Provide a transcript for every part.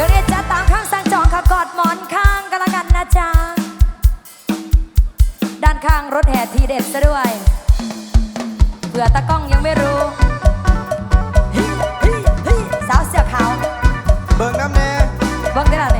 ช่วงนี้จะตามข้างสร้งจองค่ะกอดหมอนข้างกันละกันนะจ๊ะ ด้านข้างรถแห่ทีเด็ดซะด้วย เผื่อตะก้องยังไม่รู้สาวเสียขาว เบิ่งน้ำแน่เบิ่งได้ละ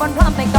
บนพร้อมไปก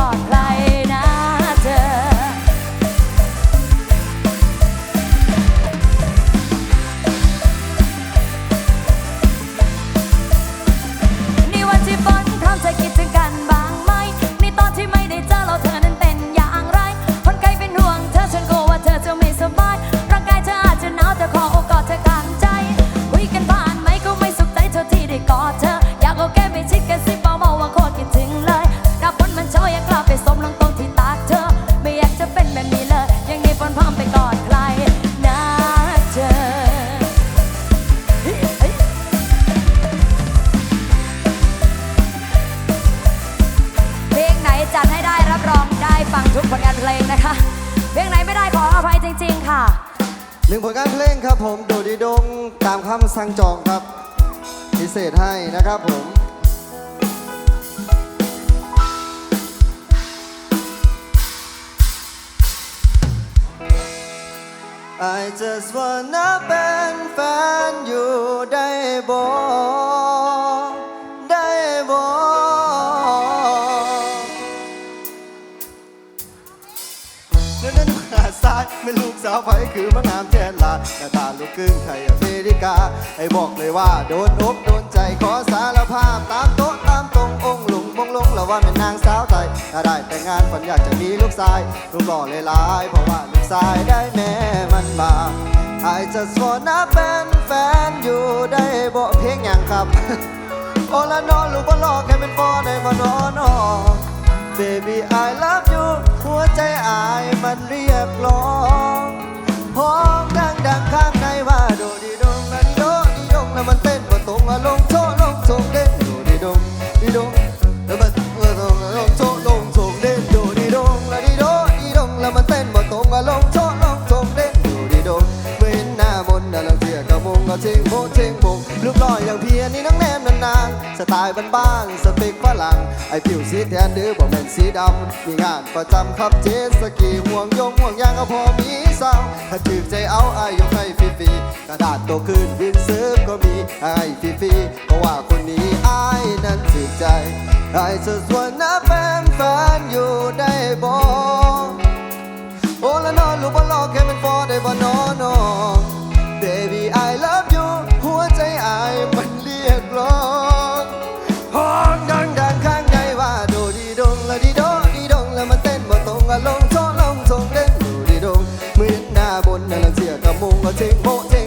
ริง ๆ ค่ะ หนึ่งผลงานเพลงครับผมโดดีดงตามคำสั่งจองครับ พิเศษให้นะครับผม I just wanna เป็นแฟนอยู่ได้บ่ สาวไผคือมะนามแทนลาหน้าตาลูกครึ่งไทยอเมริกา ไอ้บอกเลยว่าโดนอกโดนใจขอสารภาพตามโต๊ะตามตรงองค์หลงบงลงแล้วว่าเป็นนางสาวไทยถ้าได้แต่งงานฝันอยากจะมีลูกชายลูกหล่อเลยลายเพราะว่าลูกชายได้แม่มันมา I just wanna เป็นแฟนอยู่ได้บอกเพลงอย่างครับ โอละนอนลูกบอลอกแค่เป็นฟอได้บ่นอนอ Baby I love you หัวใจอายมันเรียกร้องห้องดังดังข้างในว่าโดดีดงนะดีโด นนต์น่ะเทียกระมงก็เชงโมเชงมงลูกล่ออย่างเพียนี่น้องแนมนานๆสไตล์บ้านๆสเปคฝรั่งไอผิวสีแทนดื้อบอกแม่นสีดำมีงานประจำครับเจตสกีห่วงยงห่วงยางก็พอมีสาวถ้าถือใจเอาไอายกให้ฟรีๆกระดาษโตขึ้นวินซื้อก็มีให้ฟรีๆเพราะว่าคนนี้ไอนั้นถือใจไอจะสวนนะเป็นแฟนอยู่ได้บอกโอ้ละนอนลูกบอลลอกแค่เป็นฟอได้บ่นอน ยก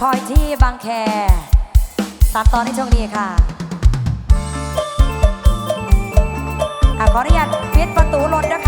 คอยที่บางแคตามตอนในช่วงนี้ค่ะอะขออนุญาตปิดประตูรถนะคะ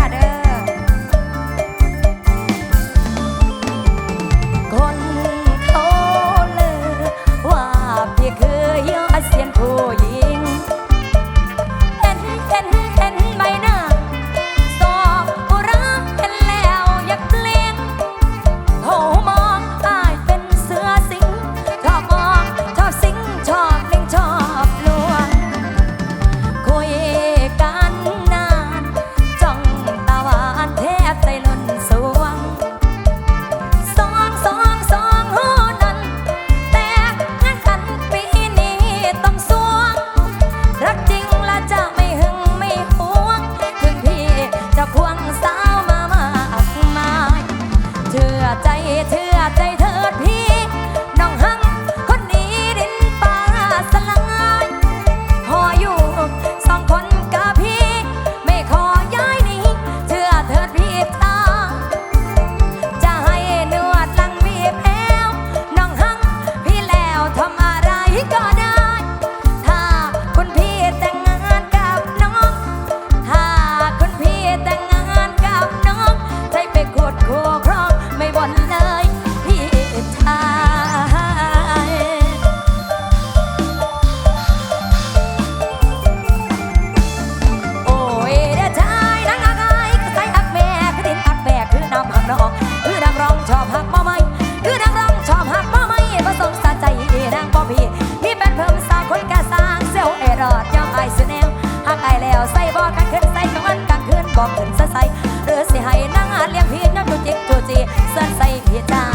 ให้นางเลี้ยงพี่น้องจุจิจุจิเสื้อใส่พี่จ้า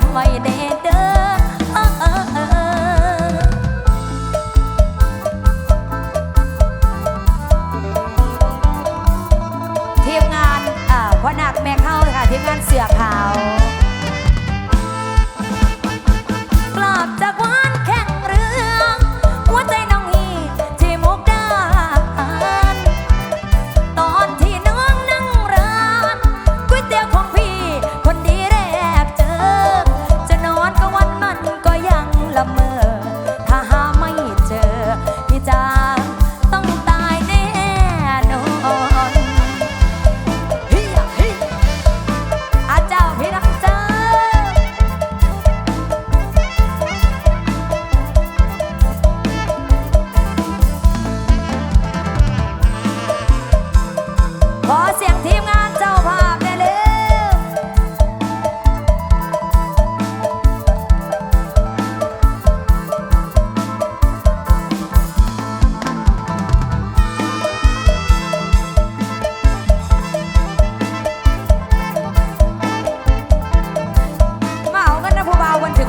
tamanho.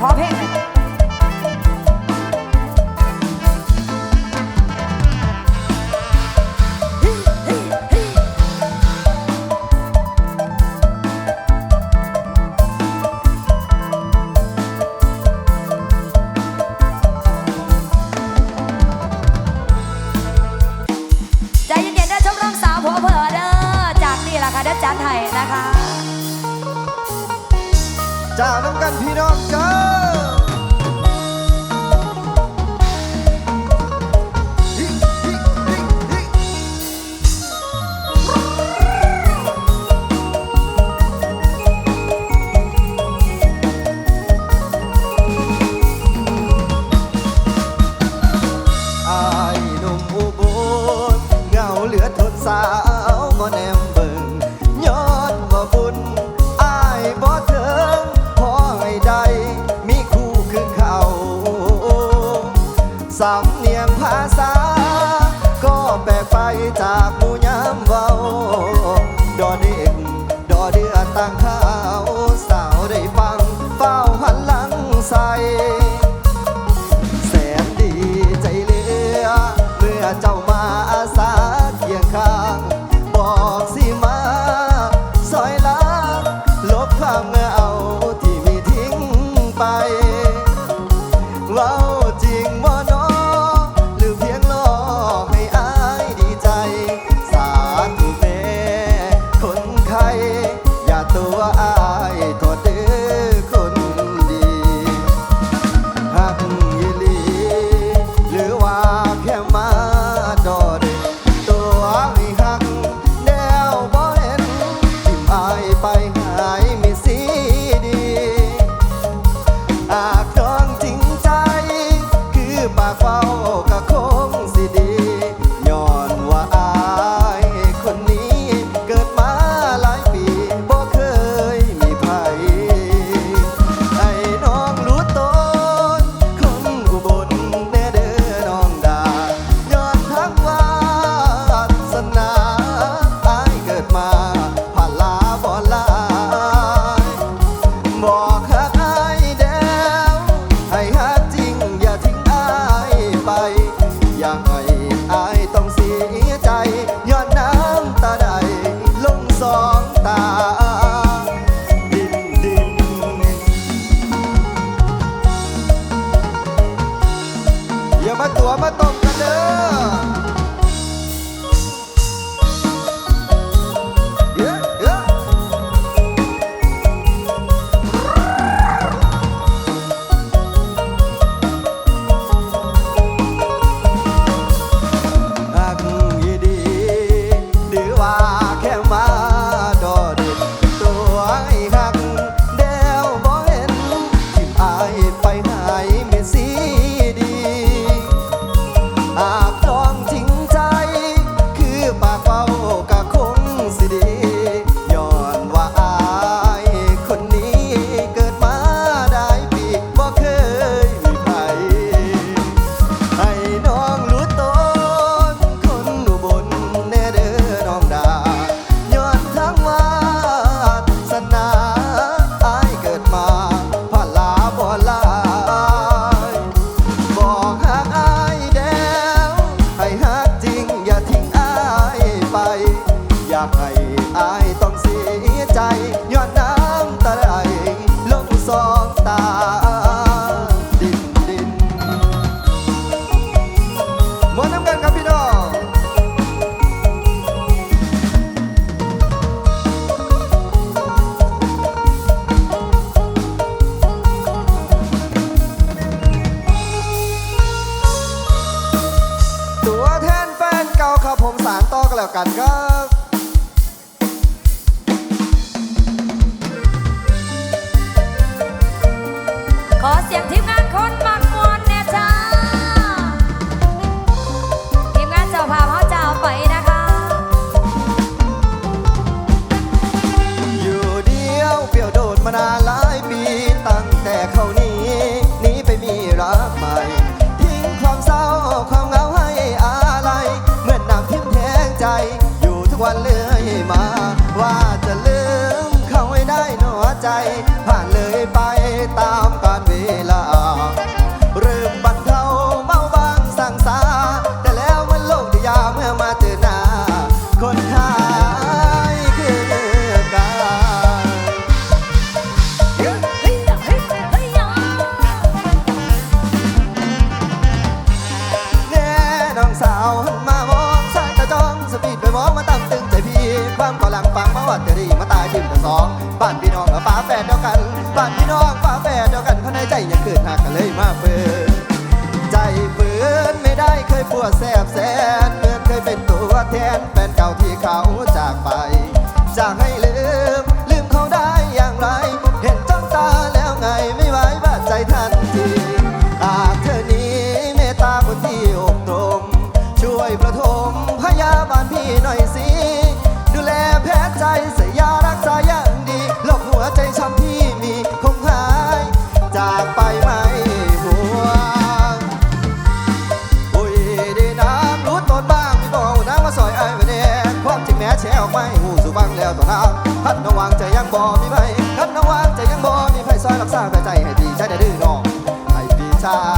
হবে। าที่มีทิ้งไป que até บ่มีไผคันน้องวางใจยังบ่มีไผซอยรักษาหัวใจให้ดีใจาได้ดื้อน้องให้พี่ชา